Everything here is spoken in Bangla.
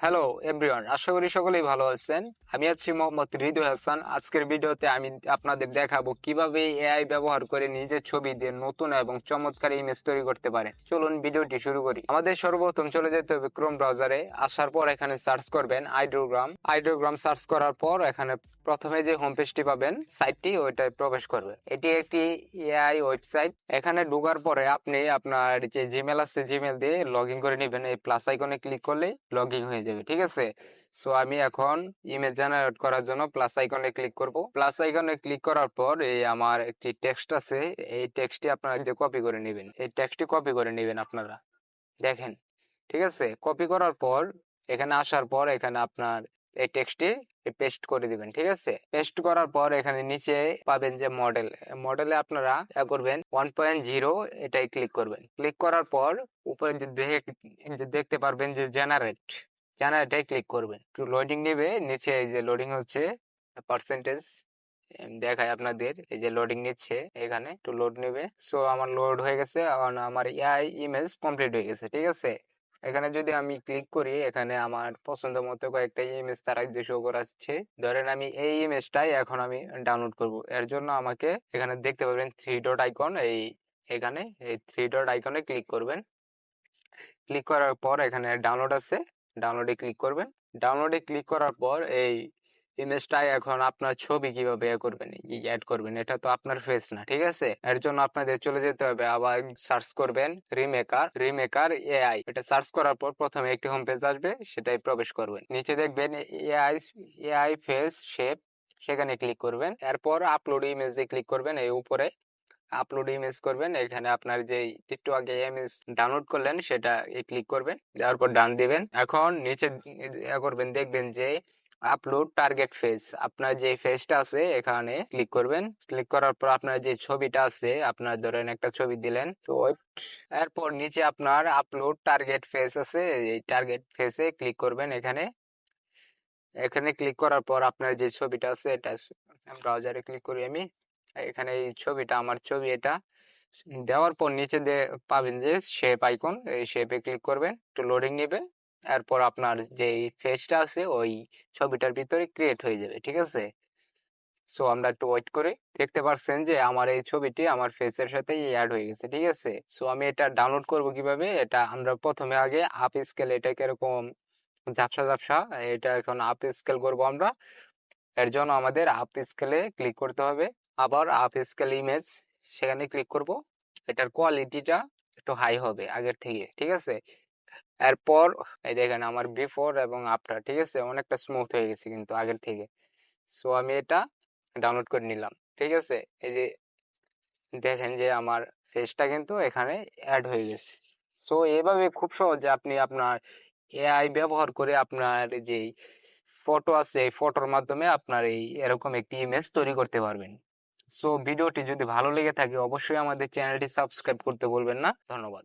হ্যালো এভরিওয়ান আশা করি সকলেই ভালো আছেন। আমি আছি মোহাম্মদ হৃদয় হাসান। আজকের ভিডিওতে আমি আপনাদের দেখাবো কীভাবে এআই ব্যবহার করে নিজের ছবি দিয়ে নতুন এবং চমৎকার ইমেজ তৈরি করতে পারে। চলুন ভিডিওটি শুরু করি। আমাদের সর্বপ্রথম চলে যেতে হবে ক্রোম ব্রাউজারে আসার পর এখানে সার্চ করবেন আইড্রোগ্রাম আইড্রোগ্রাম সার্চ করার পর এখানে প্রথমে যে হোম পেজটি পাবেন সাইটটি ওইটায় প্রবেশ করবে। এটি একটি এআই ওয়েবসাইট এখানে ঢোকার পরে আপনি আপনার যে জিমেল আছে জিমেল দিয়ে লগ করে নেবেন। এই প্লাস আইকনে ক্লিক করলে লগ হয়ে যাবে। ঠিক আছে? সো আমি এখন ইমেজ জেনারেট করার জন্য প্লাস আইকনে ক্লিক করব। প্লাস আইকনে ক্লিক করার পর এই আমার একটি টেক্সট আছে। এই টেক্সটটি আপনারা যে কপি করে নেবেন। এই টেক্সটটি কপি করে নেবেন আপনারা। দেখেন, ঠিক আছে? কপি করার পর, এখানে আসার পর এখানে আপনার এই টেক্সটটি পেস্ট করে দিবেন, ঠিক আছে? পেস্ট করার পর এখানে নিচে পাবেন যে মডেল মডেলে আপনারা করবেন ওয়ান পয়েন্ট জিরো এটাই ক্লিক করবেন। ক্লিক করার পর উপরে যে দেখতে পারবেন যে জেনারেট জেনারেটে ক্লিক করবেন একটু লোডিং নেবে, নিচে এই যে লোডিং হচ্ছে পার্সেন্টেজ দেখায় আপনাদের, এই যে লোডিং নিচ্ছে, এখানে একটু লোড নেবে। সো আমার লোড হয়ে গেছে আমার এআই ইমেজ কমপ্লিট হয়ে গেছে, ঠিক আছে? এখানে যদি আমি ক্লিক করি, এখানে আমার পছন্দ মতো কয়েকটা ইমেজ তারা যে শো করাচ্ছে ধরেন আমি এই ইমেজটাই এখন আমি ডাউনলোড করব। এর জন্য আমাকে এখানে দেখতে পাবেন থ্রি ডট আইকন এই, এখানে, এই থ্রি ডট আইকনে ক্লিক করবেন। ক্লিক করার পর এখানে ডাউনলোড আছে। ডাউনলোডে ক্লিক করবেন। ডাউনলোডে ক্লিক করার পর এই ইমেজটাই এখন আপনার ছবি কীভাবে এ করবেন অ্যাড করবেন, এটা তো আপনার ফেস না, ঠিক আছে? এর জন্য আপনাদের চলে যেতে হবে, আবার সার্চ করবেন রিমেকার রিমেকার এআই এটা সার্চ করার পর প্রথমে একটি হোম পেজ আসবে সেটাই প্রবেশ করবেন। নিচে দেখবেন এআই এআই ফেস শেপ সেখানে ক্লিক করবেন। এরপর আপলোড ইমেজে ক্লিক করবেন, এই উপরে। আপলোড ইমেজ করবেন, এখানে আপনার যে একটু আগে ইমেজ ডাউনলোড করলেন, সেটা ক্লিক করবেন দেওয়ার পর ডান দিবেন। এখন নিচে ইয়া করবেন, দেখবেন যে আপলোড টার্গেট ফেস আপনার যে ফেসটা আছে, এখানে ক্লিক করবেন। ক্লিক করার পর আপনার যে ছবিটা আছে, আপনার ধরেন একটা ছবি দিলেন, তো এরপর নিচে আপনার আপলোড টার্গেট ফেস আছে, এই টার্গেট ফেসে ক্লিক করবেন এখানে। এখানে ক্লিক করার পর আপনার যে ছবিটা আছে, এটা ব্রাউজারে ক্লিক করি আমি। এখানে এই ছবিটা, আমার ছবি এটা। দেওয়ার পর নিচে পাবেন যে শেপ আইকন এই শেপে ক্লিক করবেন, একটু লোডিং নেবে এরপর আপনার যে ফেসটা আছে, ওই ছবিটার ভিতরে ক্রিয়েট হয়ে যাবে, ঠিক আছে? সো আমরা একটু ওয়েট করি দেখতে পাচ্ছেন যে আমার এই ছবিটি আমার ফেসের সাথে অ্যাড হয়ে গেছে, ঠিক আছে? সো আমি এটা ডাউনলোড করব কীভাবে? এটা আমরা প্রথমে আগে আপ স্কেল এটা কীরকম ঝাপসা ঝাপসা, এটা এখন আপ স্কেল করব আমরা। এর জন্য আমাদের আপ স্কেলে ক্লিক করতে হবে। আবার আপ স্কেল ইমেজ সেখানে ক্লিক করব। এটার কোয়ালিটিটা একটু হাই হবে আগের থেকে, ঠিক আছে? এরপর, এই দেখেন আমার বিফোর এবং আফটার ঠিক আছে? অনেকটা স্মুথ হয়ে গেছে কিন্তু আগের থেকে। সো আমি এটা ডাউনলোড করে নিলাম, ঠিক আছে? এই যে দেখেন যে আমার ফেসটা কিন্তু এখানে অ্যাড হয়ে গেছে। সো এভাবে খুব সহজে আপনি আপনার এআই ব্যবহার করে আপনার যেই ফটো আছে, এই ফটোর মাধ্যমে আপনার এই এরকম একটি ইমেজ তৈরি করতে পারবেন। সো ভিডিওটি যদি ভালো লেগে থাকে অবশ্যই আমাদের চ্যানেলটি সাবস্ক্রাইব করতে বলবেন না। ধন্যবাদ।